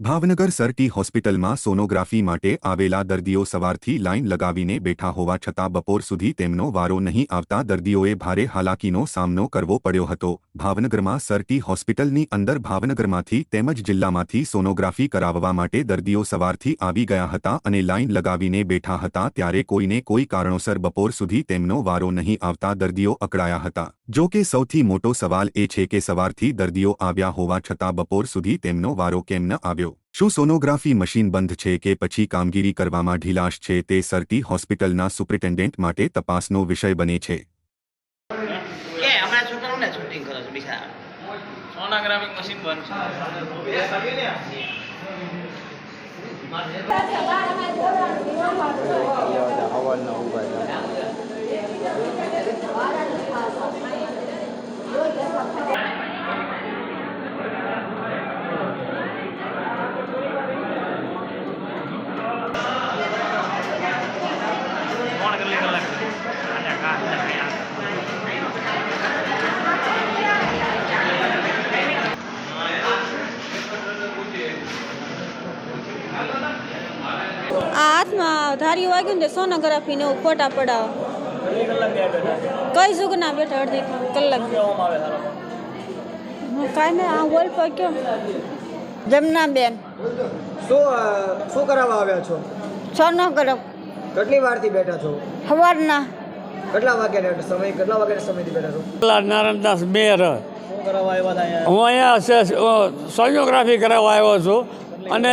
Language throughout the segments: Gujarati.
ભાવનગર સરટી હોસ્પિટલમાં સોનોગ્રાફી માટે આવેલા દર્દીઓ સવારથી લાઇન લગાવીને બેઠા હોવા છતાં બપોર સુધી તેમનો વારો નહીં આવતા દર્દીઓએ ભારે હાલાકીનો સામનો કરવો પડ્યો હતો. ભાવનગરમાં સરટી હોસ્પિટલની અંદર ભાવનગરમાંથી તેમજ જિલ્લામાંથી સોનોગ્રાફી કરાવવા માટે દર્દીઓ સવારથી આવી ગયા હતા અને લાઇન લગાવીને બેઠા હતા ત્યારે કોઈને કોઈ કારણોસર બપોર સુધી તેમનો વારો નહીં આવતા દર્દીઓ અકળાયા હતા. જો કે સૌથી મોટો સવાલ એ છે કે સવારથી દર્દીઓ આવ્યા હોવા છતાં બપોર સુધી તેમનો વારો કેમ ન આવ્યો? શું સોનોગ્રાફી મશીન બંધ છે કે પછી કામગીરી કરવામાં ઢીલાશ છે તે સરટી હોસ્પિટલના સુપ્રિન્ટેન્ડન્ટ માટે તપાસનો વિષય બને છે? શૂટિંગ કરો છો બીજા સોનોગ્રાફિક મશીન બંધ છે. આ હાથમાં ધારી વાગ્યું ને સોનોગ્રાફી ને એવું ફોટા પડાવો. કઈ જુગના બેઠા અડધી કલાક. કહેવામાં આવે હું કાંઈ નહીં આ વોલ પર કયો જમના બેન શું શું કરાવવા આવ્યા છો? સોનોગ્રાફ કેટલી વારથી બેઠા છો? સવારના. કેટલા વાગ્યા સમય કેટલા વાગ્યાના સમયથી બેઠા છો? કલા નારાયણદાસ મેયર શું કરાવવા આવ્યા હતા અહીંયા? હું અહીંયા સોનિયોગ્રાફી કરાવવા આવ્યો છું. અને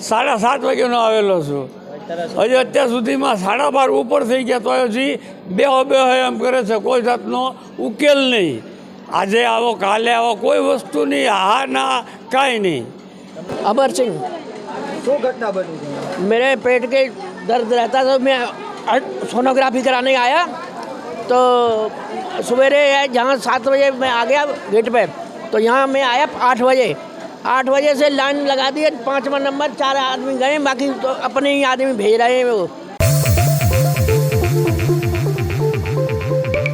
સાડા સાત વાગ્યાનો આવેલો છું હજી અત્યાર સુધીમાં સાડા બાર ઉપર થઈ ગયા તો હજી બેહો બેહો એમ કરે છે કોઈ જાતનો ઉકેલ નહીં આજે આવો કાલે આવો કોઈ વસ્તુ નહીં હા ના કાંઈ નહીં अमर सिंह શું ઘટના બની છે मेरे पेट के दर्द रहता था मैं सोनोग्राफी कराने आया तो सवेरे जहाँ सात बजे मैं आ गया गेट पे तो यहाँ मैं आया आठ बजे आठ बजे से लाइन लगा दी पाँचवा नंबर चार आदमी गए बाकी तो अपने ही आदमी भेज रहे हैं वो